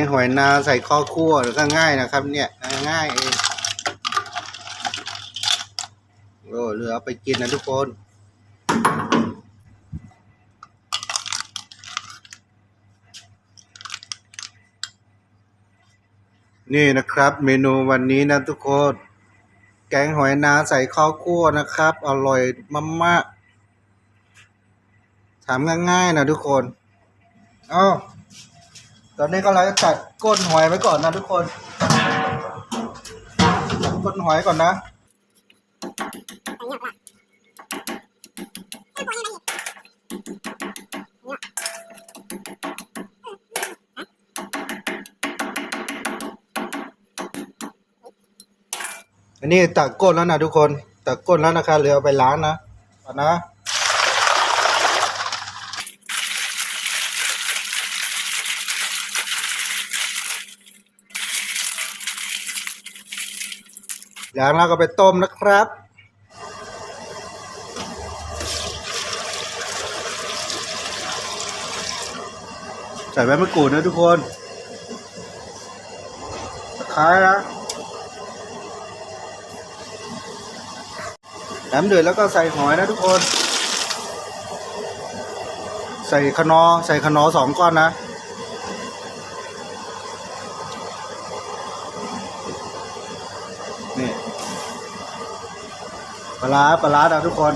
งหอยนาใส่ข้าวคั่วแล้วก็ง่ายนะครับ เนี่ยง่ายเองโอ้เหลือเอาไปกินนะทุกคนนี่นะครับ เมนูวันนี้นะทุกคน แกงหอยนาใส่ข้าวคั่วนะครับ อร่อยมากๆถามง่ายๆนะทุกคนอ้า ตอนนี้ก็เราจะตัดก้นหอยไว้ก่อนนะทุกคนตัดก้นหอยก่อนนะอันนี้ตัดก้นแล้วนะทุกคนตัดก้นแล้วนะครับเหลือเอาไปล้างนะก่อนนะ ล้างแล้วก็ไปต้มนะครับใส่ใบมะกรูดนะทุกคนตะไคร้นะน้ำเดือดแล้วก็ใส่หอยนะทุกคน ใส่ขนอ ใส่ขนอสองก้อนนะ ปลาปลาร้านะทุกคน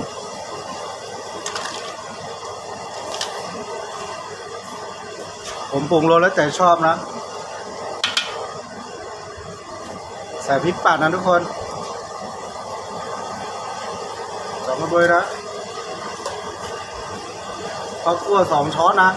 ผมปรุงรสแล้วแต่ชอบนะ ใส่พริกป่นนะทุกคนสองกระบวยนะข้าวคั่วสองช้อนนะ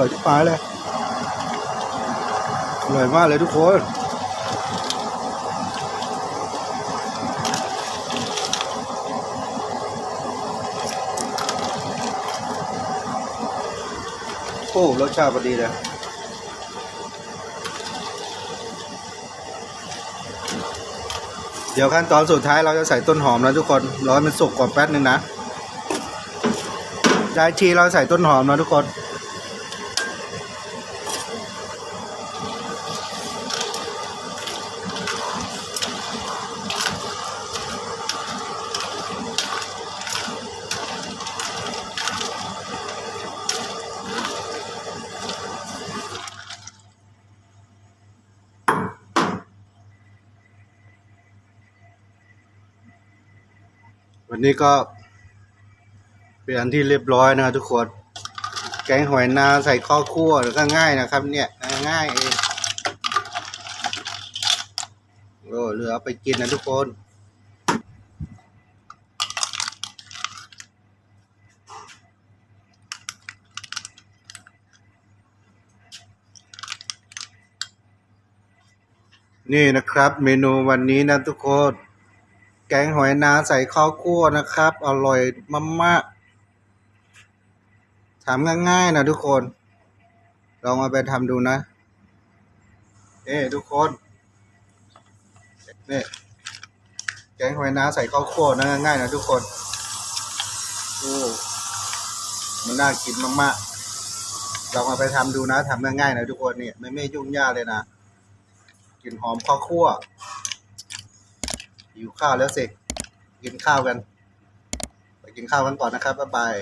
ร่อยที่ปลายเลยอร่อยมากเลยทุกคนโอ้รสชาติพอดีเลยเดี๋ยวขั้นตอนสุดท้ายเราจะใส่ต้นหอมแล้วทุกคนรอให้มันสุกก่อนแป๊บนึงนะได้ทีเราใส่ต้นหอมนะทุกคน วันนี้ก็เป็นอันที่เรียบร้อยนะทุกคน แกงหอยนาใส่ข้าวคั่วแล้วก็ง่ายนะครับ เนี่ยง่ายเองโอ้เหลือไปกินนะทุกคนนี่นะครับเมนูวันนี้นะทุกคน แกงหอยนาใส่ข้าวคั่วนะครับ อร่อยมากๆถามง่ายๆนะทุกคน ลองเอาไปทำดูนะเอ้ทุกคนนี่แกงหอยนาใส่ข้าวคั่วนะง่ายๆนะทุกคนโอ้มันน่ากินมากๆลองเอาไปทำดูนะทำง่ายๆนะทุกคนเนี่ยไม่ไม่ยุ่งยากเลยนะกลิ่นหอมข้าวคั่ว หิวข้าวแล้วสิกินข้าวกัน ไปกินข้าวกันก่อนนะครับบ๊ายบาย